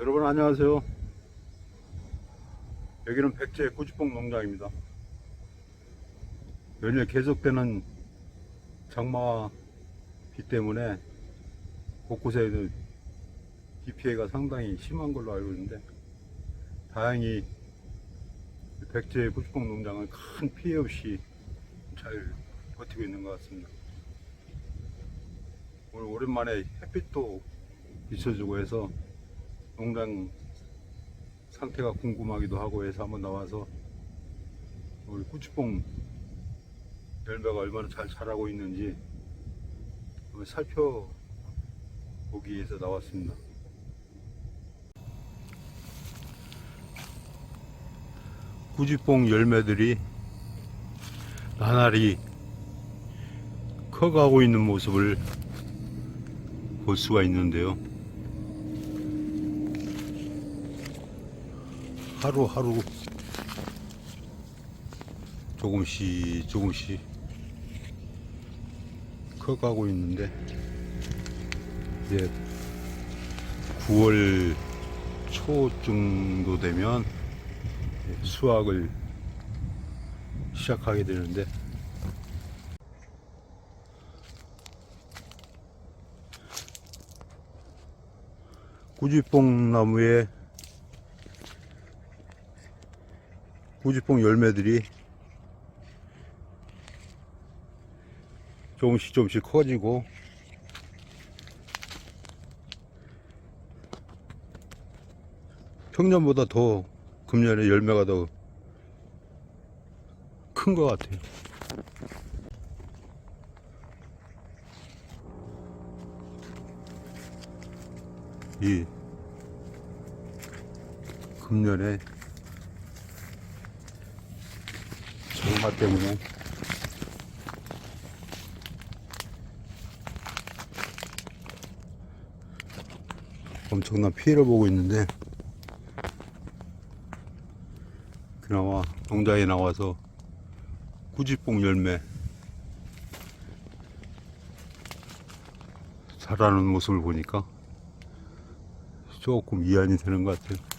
여러분 안녕하세요. 여기는 백제 고추뽕 농장입니다. 연일 계속되는 장마 비 때문에 곳곳에 비 피해가 상당히 심한 걸로 알고 있는데 다행히 백제 고추뽕 농장은 큰 피해 없이 잘 버티고 있는 것 같습니다. 오늘 오랜만에 햇빛도 비춰주고 해서 농장 상태가 궁금하기도 하고 해서 한번 나와서 우리 꾸치뽕 열매가 얼마나 잘 자라고 있는지 한번 살펴보기 위해서 나왔습니다. 꾸지뽕 열매들이 나날이 커가고 있는 모습을 볼 수가 있는데요. 하루하루. 조금씩 조금씩 커가고 있는데 이제 9월 초 정도 되면 수확을 시작하게 되는데 구지뽕 나무에 구지뽕 열매들이 조금씩 조금씩 커지고 평년보다 더 금년에 열매가 더 큰 것 같아요. 이 금년에 장마 때문에 엄청난 피해를 보고 있는데 그나마 농장에 나와서 구지뽕 열매 자라는 모습을 보니까 조금 위안이 되는 것 같아요.